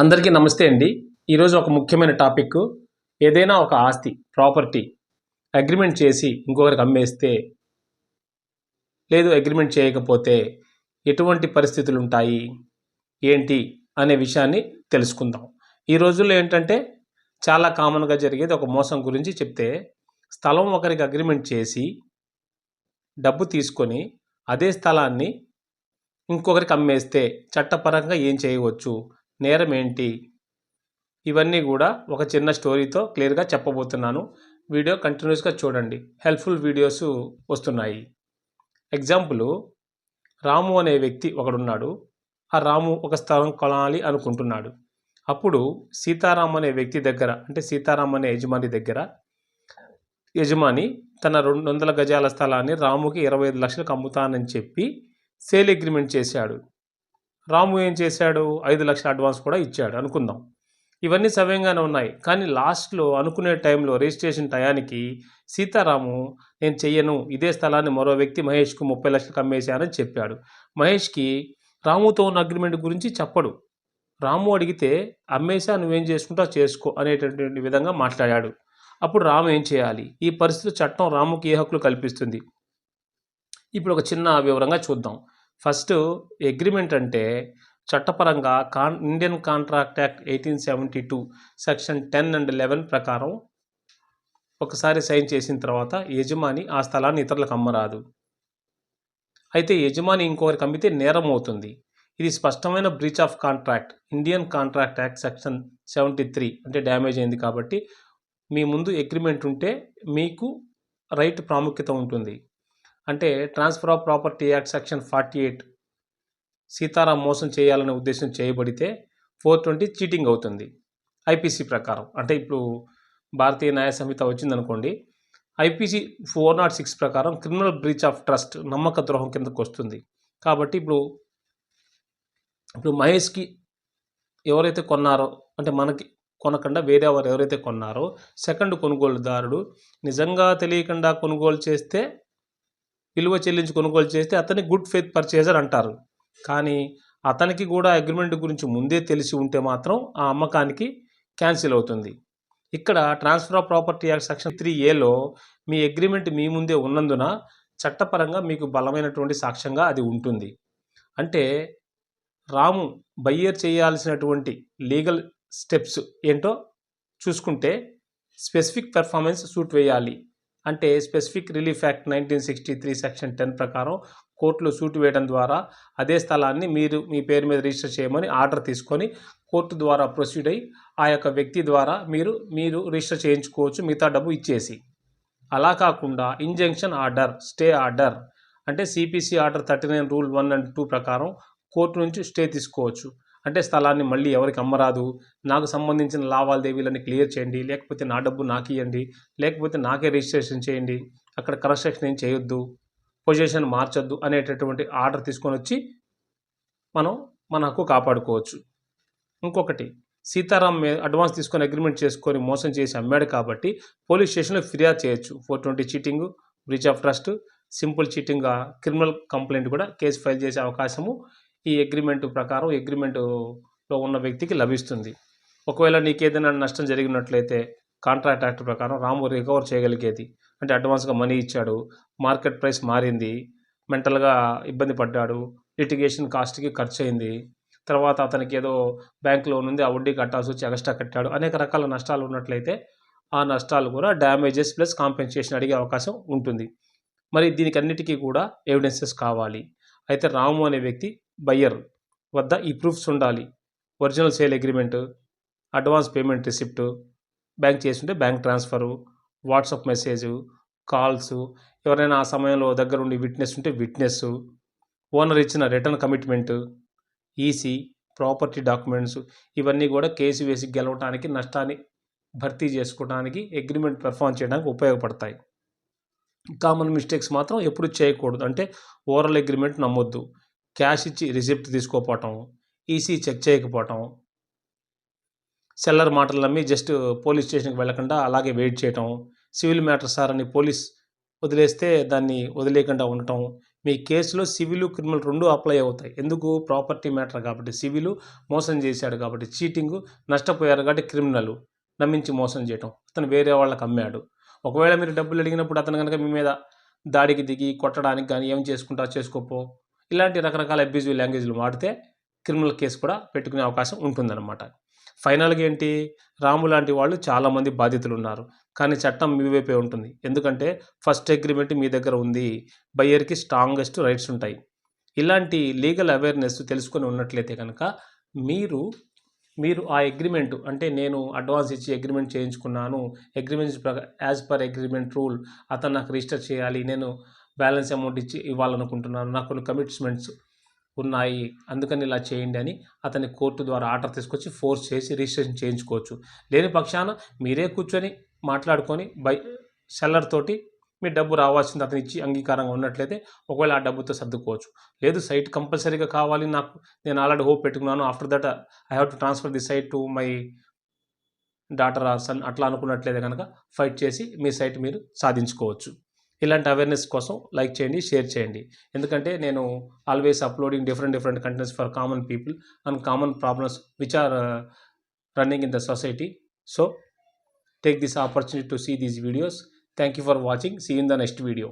అందరికీ నమస్తే అండి. ఈరోజు ఒక ముఖ్యమైన టాపిక్ ఏదైనా ఒక ఆస్తి ప్రాపర్టీ అగ్రిమెంట్ చేసి ఇంకొకరికి అమ్మేస్తే లేదు అగ్రిమెంట్ చేయకపోతే ఎటువంటి పరిస్థితులు ఉంటాయి ఏంటి అనే విషయాన్ని తెలుసుకుందాం. ఈ రోజుల్లో ఏంటంటే చాలా కామన్గా జరిగేది ఒక మోసం గురించి చెప్తే స్థలం ఒకరికి అగ్రిమెంట్ చేసి డబ్బు తీసుకొని అదే స్థలాన్ని ఇంకొకరికి అమ్మేస్తే చట్టపరంగా ఏం చేయవచ్చు? నేరం ఏంటి ఇవన్నీ కూడా ఒక చిన్న స్టోరీతో క్లియర్గా చెప్పబోతున్నాను. వీడియో కంటిన్యూస్గా చూడండి. హెల్ప్ఫుల్ వీడియోస్ వస్తున్నాయి. ఎగ్జాంపుల్ రాము అనే వ్యక్తి ఒకడున్నాడు. ఆ రాము ఒక స్థలం కొనాలి అనుకుంటున్నాడు. అప్పుడు సీతారాం అనే వ్యక్తి దగ్గర అంటే సీతారాం అనే యజమాని దగ్గర యజమాని తన రెండు వందల గజాల స్థలాన్ని రాముకి ఇరవై ఐదు లక్షలకు అమ్ముతానని చెప్పి సేల్ అగ్రిమెంట్ చేశాడు. రాము ఏం చేశాడు? ఐదు లక్షల అడ్వాన్స్ కూడా ఇచ్చాడు అనుకుందాం. ఇవన్నీ సవ్యంగానే ఉన్నాయి. కానీ లాస్ట్లో అనుకునే టైంలో రిజిస్ట్రేషన్ టయానికి సీతారాము నేను చెయ్యను. ఇదే స్థలాన్ని మరో వ్యక్తి మహేష్కు ముప్పై లక్షలకు అమ్మేశానని చెప్పాడు. మహేష్కి రాముతో ఉన్న అగ్రిమెంట్ గురించి చెప్పడు. రాము అడిగితే అమ్మేశా నువ్వేం చేసుకుంటా చేసుకో అనేటటువంటి విధంగా మాట్లాడాడు. అప్పుడు రాము ఏం చేయాలి? ఈ పరిస్థితి చట్టం రాముకి ఏ హక్కులు కల్పిస్తుంది? ఇప్పుడు ఒక చిన్న వివరంగా చూద్దాం. ఫస్ట్ అగ్రిమెంట్ అంటే చట్టపరంగా కాన్ Indian contract act eighteen seventy two section ten and eleven ప్రకారం ఒకసారి సైన్ చేసిన తర్వాత యజమాని ఆ స్థలాన్ని ఇతరులకు అమ్మరాదు. అయితే యజమాని ఇంకొకరికి అమ్మితే నేరం అవుతుంది. ఇది స్పష్టమైన breach of contract Indian contract act section seventy three అంటే డ్యామేజ్ అయింది కాబట్టి మీ ముందు అగ్రిమెంట్ ఉంటే మీకు రైట్ ప్రాముఖ్యత ఉంటుంది. అంటే transfer of property act section forty eight Sitaram మోసం చేయాలనే ఉద్దేశం చేయబడితే ఫోర్ ట్వంటీ చీటింగ్ అవుతుంది. ఐపీసీ ప్రకారం. అంటే ఇప్పుడు భారతీయ న్యాయ సంహిత వచ్చిందనుకోండి ఐపీసీ ఫోర్ నాట్ సిక్స్ ప్రకారం క్రిమినల్ బ్రీచ్ ఆఫ్ ట్రస్ట్ నమ్మక ద్రోహం కిందకు వస్తుంది. కాబట్టి ఇప్పుడు ఇప్పుడు మహేష్కి ఎవరైతే కొన్నారో అంటే మనకి కొనకుండా వేరే వారు ఎవరైతే కొన్నారో సెకండ్ కొనుగోలుదారుడు నిజంగా తెలియకుండా కొనుగోలు చేస్తే విలువ చెల్లించి కొనుగోలు చేస్తే అతన్ని గుడ్ ఫెయిత్ పర్చేజర్ అంటారు. కానీ అతనికి కూడా అగ్రిమెంట్ గురించి ముందే తెలిసి ఉంటే మాత్రం ఆ అమ్మకానికి క్యాన్సిల్ అవుతుంది. ఇక్కడ transfer of property act section three ఏలో మీ అగ్రిమెంట్ మీ ముందే ఉన్నందున చట్టపరంగా మీకు బలమైనటువంటి సాక్ష్యంగా అది ఉంటుంది. అంటే రాము బయ్యర్ చేయాల్సినటువంటి లీగల్ స్టెప్స్ ఏంటో చూసుకుంటే స్పెసిఫిక్ పెర్ఫార్మెన్స్ సూట్ వేయాలి. అంటే specific relief act nineteen sixty three section ten ప్రకారం కోర్టులో సూటు వేయడం ద్వారా అదే స్థలాన్ని మీరు మీ పేరు మీద రిజిస్టర్ చేయమని ఆర్డర్ తీసుకొని కోర్టు ద్వారా ప్రొసీడ్ అయ్యి ఆ యొక్క వ్యక్తి ద్వారా మీరు మీరు రిజిస్టర్ చేయించుకోవచ్చు మిగతా డబ్బు ఇచ్చేసి. అలా కాకుండా ఇంజంక్షన్ ఆర్డర్ స్టే ఆర్డర్ అంటే CPC order thirty nine rule one and two ప్రకారం కోర్టు నుంచి స్టే తీసుకోవచ్చు. అంటే స్థలాన్ని మళ్ళీ ఎవరికి అమ్మరాదు. నాకు సంబంధించిన లావాదేవీలన్నీ క్లియర్ చేయండి. లేకపోతే నా డబ్బు నాకు ఇవ్వండి లేకపోతే నాకే రిజిస్ట్రేషన్ చేయండి. అక్కడ కన్స్ట్రక్షన్ ఏం చేయొద్దు. పొజిషన్ మార్చొద్దు అనేటటువంటి ఆర్డర్ తీసుకొని వచ్చి మనం మన హక్కు కాపాడుకోవచ్చు. ఇంకొకటి సీతారాం మీద అడ్వాన్స్ తీసుకొని అగ్రిమెంట్ చేసుకొని మోసం చేసి అమ్మాడు కాబట్టి పోలీస్ స్టేషన్లో ఫిర్యాదు చేయొచ్చు. Four twenty cheating breach of trust simple చీటింగ్గా criminal complaint కూడా కేసు ఫైల్ చేసే అవకాశము ఈ అగ్రిమెంట్ ప్రకారం అగ్రిమెంటులో ఉన్న వ్యక్తికి లభిస్తుంది. ఒకవేళ నీకేదైనా నష్టం జరిగినట్లయితే కాంట్రాక్ట్ యాక్ట్ ప్రకారం రాము రికవర్ చేయగలిగేది. అంటే అడ్వాన్స్గా మనీ ఇచ్చాడు మార్కెట్ ప్రైస్ మారింది మెంటల్గా ఇబ్బంది పడ్డాడు లిటిగేషన్ కాస్ట్కి ఖర్చు అయింది తర్వాత అతనికి ఏదో బ్యాంక్ లోన్ ఉంది ఆ వడ్డీ కట్టాల్సి వచ్చి ఎక్స్ట్రా కట్టాడు అనేక రకాల నష్టాలు ఉన్నట్లయితే ఆ నష్టాలు కూడా డ్యామేజెస్ ప్లస్ కాంపెన్సేషన్ అడిగే అవకాశం ఉంటుంది. మరి దీనికి అన్నిటికీ కూడా ఎవిడెన్సెస్ కావాలి. అయితే రాము అనే వ్యక్తి బయ్యర్ వద్ద ఈ ప్రూఫ్స్ ఉండాలి. Original sale agreement advance payment receipt bank చేస్తుంటే bank transfer WhatsApp message calls ఎవరైనా ఆ సమయంలో దగ్గరుండి విట్నెస్ ఉంటే విట్నెస్ ఓనర్ ఇచ్చిన return commitment EC property documents ఇవన్నీ కూడా కేసు వేసి గెలవడానికి నష్టాన్ని భర్తీ చేసుకోవడానికి అగ్రిమెంట్ పెర్ఫామ్ చేయడానికి ఉపయోగపడతాయి. కామన్ మిస్టేక్స్ మాత్రం ఎప్పుడు చేయకూడదు. అంటే ఓవరాల్ అగ్రిమెంట్ నమ్మొద్దు. క్యాష్ ఇచ్చి రిసిప్ట్ తీసుకోపోవటం ఈసీ చెక్ చేయకపోవటం సెల్లర్ మాటలు నమ్మి జస్ట్ పోలీస్ స్టేషన్కి వెళ్ళకుండా అలాగే వెయిట్ చేయటం సివిల్ మ్యాటర్ సార్ అని పోలీస్ వదిలేస్తే దాన్ని వదిలేయకుండా ఉండటం మీ కేసులో సివిల్ క్రిమినల్ రెండు అప్లై అవుతాయి. ఎందుకు? ప్రాపర్టీ మ్యాటర్ కాబట్టి. సివిల్ మోసం చేశాడు కాబట్టి. చీటింగ్ నష్టపోయారు కాబట్టి క్రిమినల్ నమ్మించి మోసం చేయటం. అతను వేరే వాళ్ళకి అమ్మాడు. ఒకవేళ మీరు డబ్బులు అడిగినప్పుడు అతను కనుక మీ మీద దాడికి దిగి కొట్టడానికి కానీ ఏం చేసుకుంటా చేసుకోపో. ఇలాంటి రకరకాల అబ్యూజివ్ లాంగ్వేజ్లు వాడితే క్రిమినల్ కేసు కూడా పెట్టుకునే అవకాశం ఉంటుందన్నమాట. ఫైనల్గా ఏంటి? రాము లాంటి వాళ్ళు చాలామంది బాధితులు ఉన్నారు. కానీ చట్టం మీ వైపే ఉంటుంది. ఎందుకంటే ఫస్ట్ అగ్రిమెంట్ మీ దగ్గర ఉంది. బయ్యర్కి స్ట్రాంగెస్ట్ రైట్స్ ఉంటాయి. ఇలాంటి లీగల్ అవేర్నెస్ తెలుసుకొని ఉన్నట్లయితే కనుక మీరు మీరు ఆ అగ్రిమెంట్ అంటే నేను అడ్వాన్స్ ఇచ్చి అగ్రిమెంట్ చేయించుకున్నాను. Agreements as per agreement rule అతను నాకు రిజిస్టర్ చేయాలి. నేను బ్యాలెన్స్ అమౌంట్ ఇచ్చి ఇవ్వాలనుకుంటున్నాను. నాకు కొన్ని కమిట్మెంట్స్ ఉన్నాయి. అందుకని ఇలా చేయండి అని అతని కోర్టు ద్వారా ఆర్డర్ తీసుకొచ్చి ఫోర్స్ చేసి రిజిస్ట్రేషన్ చేయించుకోవచ్చు. లేని పక్షాన మీరే కూర్చొని మాట్లాడుకొని బై సెల్లర్ తోటి మీ డబ్బు రావాల్సింది అతను ఇచ్చి అంగీకారంగా ఉన్నట్లయితే ఒకవేళ ఆ డబ్బుతో సర్దుకోవచ్చు. లేదు సైట్ కంపల్సరీగా కావాలి. నాకు నేను ఆల్రెడీ హోప్ పెట్టుకున్నాను. After that I have to transfer the site to my daughter or son అట్లా అనుకున్నట్లయితే కనుక ఫైట్ చేసి మీ సైట్ మీరు సాధించుకోవచ్చు. ఇలాంటి అవేర్నెస్ కోసం లైక్ చేయండి షేర్ చేయండి. ఎందుకంటే నేను always uploading different different contents for common people and common problems which are running in the society so take this opportunity to see these videos thank you for watching see in the next video